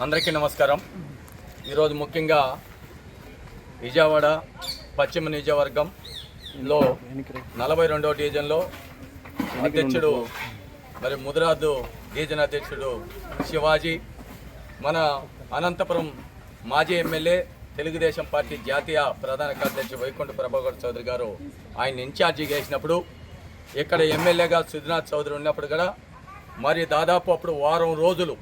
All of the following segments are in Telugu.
అందరికీ నమస్కారం. ఈరోజు ముఖ్యంగా విజయవాడ పశ్చిమ నియోజకవర్గంలో నలభై రెండవ డివిజన్లో అధ్యక్షుడు మరి ముదిరాజు డివిజన్ అధ్యక్షుడు శివాజీ మన అనంతపురం మాజీ ఎమ్మెల్యే తెలుగుదేశం పార్టీ జాతీయ ప్రధాన కార్యదర్శి వైకుంఠ ప్రభాకర్ చౌదరి గారు ఆయన ఇన్ఛార్జిగా వేసినప్పుడు ఇక్కడ ఎమ్మెల్యేగా సుధీనాథ్ చౌదరి ఉన్నప్పుడు కూడా మరి దాదాపు అప్పుడు వారం రోజులు.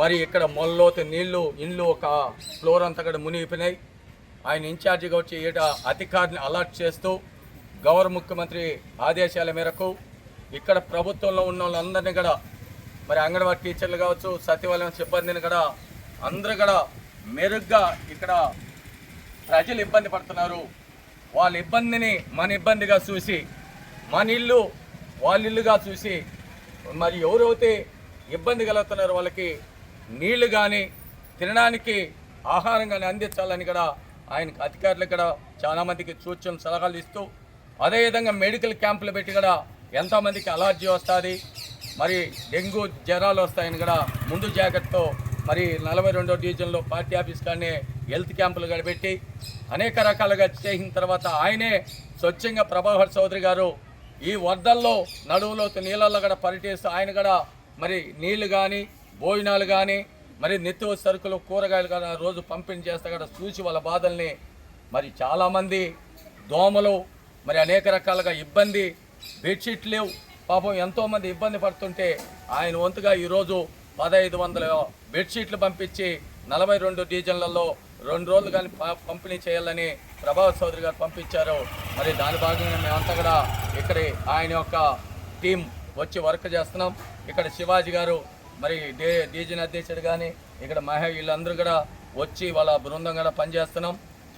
మరి ఇక్కడ మొల్లోతి నీళ్ళు ఇండ్లు ఒక ఫ్లోర్ అంతా కూడా మునిగిపోయినాయి. ఆయన ఇన్ఛార్జిగా వచ్చి ఈట అధికారిని అలర్ట్ చేస్తూ గౌరవ ముఖ్యమంత్రి ఆదేశాల మేరకు ఇక్కడ ప్రభుత్వంలో ఉన్న వాళ్ళందరినీ కూడా మరి అంగన్వాడీ టీచర్లు కావచ్చు సచివాలయం సిబ్బందిని కూడా అందరూ కూడా మెరుగ్గా ఇక్కడ ప్రజలు ఇబ్బంది పడుతున్నారు. వాళ్ళ ఇబ్బందిని మన ఇబ్బందిగా చూసి మన ఇల్లు వాళ్ళ ఇల్లుగా చూసి మరి ఎవరైతే ఇబ్బంది కలుగుతున్నారో వాళ్ళకి నీళ్ళు కానీ తినడానికి ఆహారం కానీ అందించాలని కూడా ఆయనకు అధికారులు కూడా చాలామందికి సూచనలు సలహాలు ఇస్తూ అదేవిధంగా మెడికల్ క్యాంపులు పెట్టి కూడా ఎంతోమందికి అలర్జీ వస్తుంది. మరి డెంగ్యూ జ్వరాలు వస్తాయని కూడా ముందు జాగ్రత్తతో మరి నలభై రెండో డివిజన్లో పార్టీ ఆఫీస్ కానీ హెల్త్ క్యాంపులు కూడా పెట్టి అనేక రకాలుగా చేసిన తర్వాత ఆయనే స్వచ్ఛంగా ప్రభాకర్ చౌదరి గారు ఈ వరదల్లో నడువులో నీళ్ళల్లో కూడా పరిటేస్తూ ఆయన కూడా మరి నీళ్ళు కానీ భోజనాలు కానీ మరి నిత్య సరుకులు కూరగాయలు కానీ రోజు పంపిణీ చేస్తే కూడా చూసి వాళ్ళ బాధల్ని మరి చాలామంది దోమలు మరి అనేక రకాలుగా ఇబ్బంది బెడ్షీట్ లేవు. పాపం ఎంతోమంది ఇబ్బంది పడుతుంటే ఆయన వంతుగా ఈరోజు పదహైదు వందల బెడ్షీట్లు పంపించి నలభై రెండు డివిజన్లలో రెండు రోజులు కానీ ప- పంపిణీ చేయాలని ప్రభావత్ చౌదరి గారు పంపించారు. మరి దాని భాగంగా మేమంతా కూడా ఇక్కడ ఆయన యొక్క టీం వచ్చి వర్క్ చేస్తున్నాం. ఇక్కడ శివాజీ గారు మరి డే డీజీ అధ్యక్షుడు కానీ ఇక్కడ మహే వీళ్ళందరూ కూడా వచ్చి వాళ్ళ బృందం కూడా పనిచేస్తున్నాం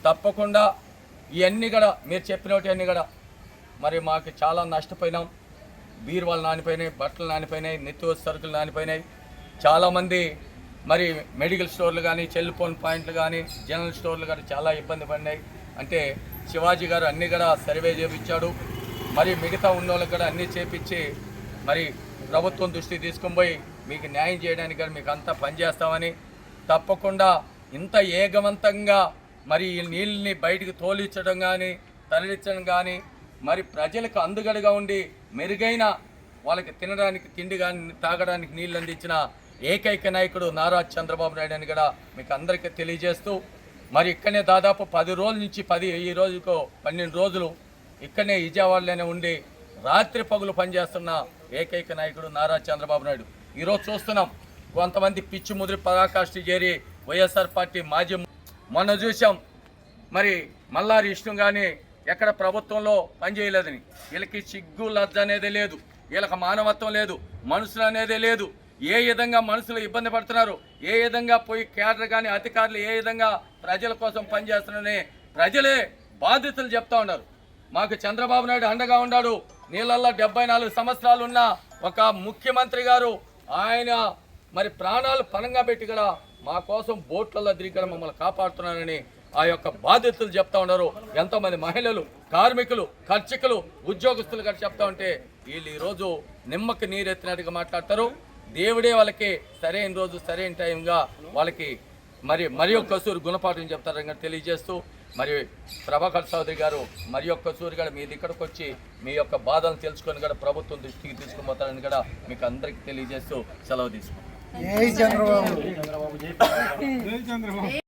తప్పకుండా ఇవన్నీ కూడా మీరు చెప్పినవన్నీ కూడా మరి మాకు చాలా నష్టపోయినాం. బీరువాలు నానిపోయినాయి బట్టలు నానిపోయినాయి నిత్య సరుకులు నానిపోయినాయి. చాలామంది మరి మెడికల్ స్టోర్లు కానీ సెల్ ఫోన్ పాయింట్లు కానీ జనరల్ స్టోర్లు కానీ చాలా ఇబ్బంది పడినాయి. అంటే శివాజీ గారు అన్నీ కూడా సర్వే చేపించాడు. మరి మిగతా ఉన్న వాళ్ళకి కూడా అన్నీ చేపించి మరి ప్రభుత్వం దృష్టికి తీసుకొని పోయి మీకు న్యాయం చేయడానికి కానీ మీకు అంతా పనిచేస్తామని తప్పకుండా ఇంత ఏగవంతంగా మరి ఈ నీళ్ళని బయటికి తోలించడం కానీ తరలించడం కానీ మరి ప్రజలకు అందుగడగా ఉండి మెరుగైన వాళ్ళకి తినడానికి తిండి కానీ తాగడానికి నీళ్ళు అందించిన ఏకైక నాయకుడు నారా చంద్రబాబు నాయుడు అని కూడా మీకు అందరికీ తెలియజేస్తూ మరి ఇక్కడనే దాదాపు పది రోజుల నుంచి పది ఈ రోజుకో పన్నెండు రోజులు ఇక్కడనే విజయవాడలోనే ఉండి రాత్రి పగులు పనిచేస్తున్న ఏకైక నాయకుడు నారా చంద్రబాబు నాయుడు. ఈరోజు చూస్తున్నాం కొంతమంది పిచ్చి ముదిరి పరాకాష్ఠ చేరి వైఎస్ఆర్ పార్టీ మాజీ మొన్న చూసాం మరి మల్లారి ఇష్టం కానీ ఎక్కడ ప్రభుత్వంలో పనిచేయలేదని వీళ్ళకి సిగ్గు లజ్జ అనేది లేదు. వీళ్ళకి మానవత్వం లేదు మనుషులు అనేది లేదు. ఏ విధంగా మనుషులు ఇబ్బంది పడుతున్నారు ఏ విధంగా పోయి కేడర్ కానీ అధికారులు ఏ విధంగా ప్రజల కోసం పనిచేస్తున్నారని ప్రజలే బాధితులు చెప్తా ఉన్నారు. మాకు చంద్రబాబు నాయుడు అండగా ఉన్నాడు నీళ్ళల్లో డెబ్బై నాలుగు సంవత్సరాలు ఉన్న ఒక ముఖ్యమంత్రి గారు ఆయన మరి ప్రాణాలు పణంగా పెట్టి కూడా మా కోసం బోట్లలో దిగి మమ్మల్ని కాపాడుతున్నారని ఆ యొక్క బాధితులు చెప్తా ఉన్నారు. ఎంతోమంది మహిళలు కార్మికులు ఖర్చికులు ఉద్యోగస్తులు కూడా చెప్తా ఉంటే వీళ్ళు ఈరోజు నిమ్మకి నీరెత్తినట్టుగా మాట్లాడతారు. దేవుడే వాళ్ళకి సరైన రోజు సరైన టైంగా వాళ్ళకి మరి మరి ఒక్కసూరు గుణపాఠం చెప్తారని తెలియజేస్తూ మరి ప్రభాకర్ చౌదరి గారు మరి ఒక్క కసూరి కూడా మీ ఇక్కడికి వచ్చి మీ యొక్క బాధలను తెలుసుకొని కూడా ప్రభుత్వం దృష్టికి తీసుకుని పోతారని కూడా మీకు అందరికీ తెలియజేస్తూ సెలవు తీసుకుంటాం జై చంద్రబాబు.